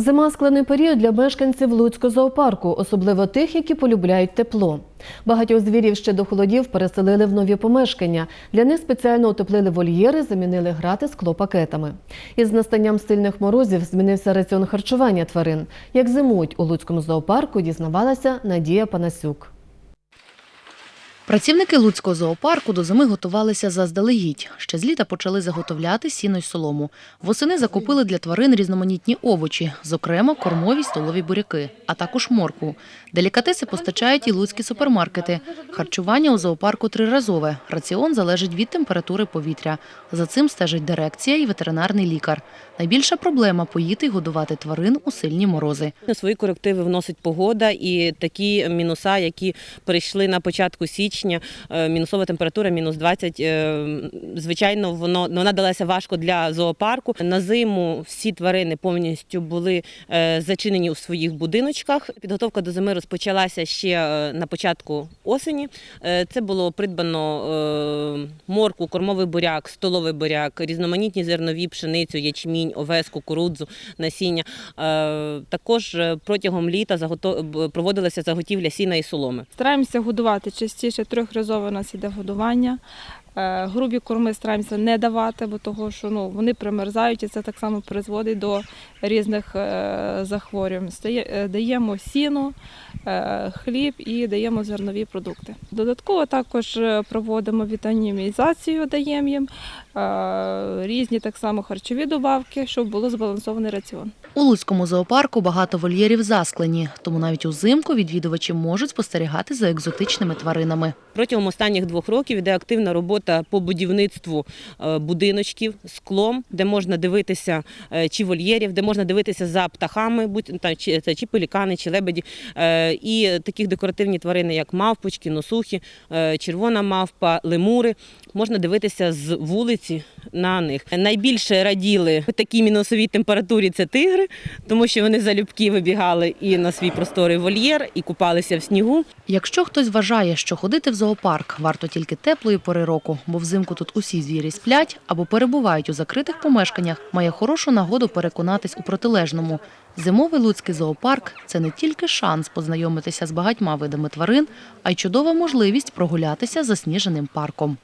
Зима складний період для мешканців Луцького зоопарку, особливо тих, які полюбляють тепло. Багатьох звірів ще до холодів переселили в нові помешкання. Для них спеціально утеплили вольєри, замінили грати склопакетами. Із настанням сильних морозів змінився раціон харчування тварин. Як зимують у Луцькому зоопарку, дізнавалася Надія Панасюк. Працівники Луцького зоопарку до зими готувалися заздалегідь. Ще з літа почали заготовляти сіно й солому. Восени закупили для тварин різноманітні овочі, зокрема кормові столові буряки, а також моркву. Делікатеси постачають і луцькі супермаркети. Харчування у зоопарку триразове. Раціон залежить від температури повітря. За цим стежить дирекція і ветеринарний лікар. Найбільша проблема поїти й годувати тварин у сильні морози. Свої корективи вносить погода і такі мінуса, які прийшли на початку січня, е, мінусова температура мінус 20, е, звичайно, воно вона далася важко для зоопарку. На зиму всі тварини повністю були е, зачинені у своїх будиночках. Підготовка до зими розпочалася ще на початку осені. Це було придбано морку, кормовий буряк, столовий буряк, різноманітні зернові, пшеницю, ячмінь, овес, кукурудзу, насіння. Також протягом літа проводилася заготівля сіна і соломи. Стараємося годувати частіше трьохразове у нас іде годування. Е, Грубі корми стараємося не давати, бо того, що ну, вони примерзають і це так само призводить до різних е, захворювань. Стає- е, Даємо сіно, хліб і даємо зернові продукти. Додатково також проводимо вітамінізацію, даємо їм різні так само харчові добавки, щоб було збалансований раціон. У Луцькому зоопарку багато вольєрів засклені, тому навіть узимку відвідувачі можуть спостерігати за екзотичними тваринами. Протягом останніх двох років іде активна робота по будівництву е, будиночків склом, де можна дивитися е, чи вольєрів, де можна дивитися за птахами, будь там чи це чи пелікани, чи лебеді, Е, і таких декоративні тварини, як мавпочки, носухи, червона мавпа, лемури. Можна дивитися з вулиці на них. Найбільше раділи в такій мінусовій температурі це тигри, тому що вони залюбки вибігали і на свій просторий вольєр, і купалися в снігу. Якщо хтось вважає, що ходити в зоопарк варто тільки теплої пори року, бо взимку тут усі звірі сплять або перебувають у закритих помешканнях, має хорошу нагоду переконатись у протилежному. Зимовий луцький зоопарк це не тільки шанс познайомитися з багатьма видами тварин, а й чудова можливість прогулятися засніженим парком.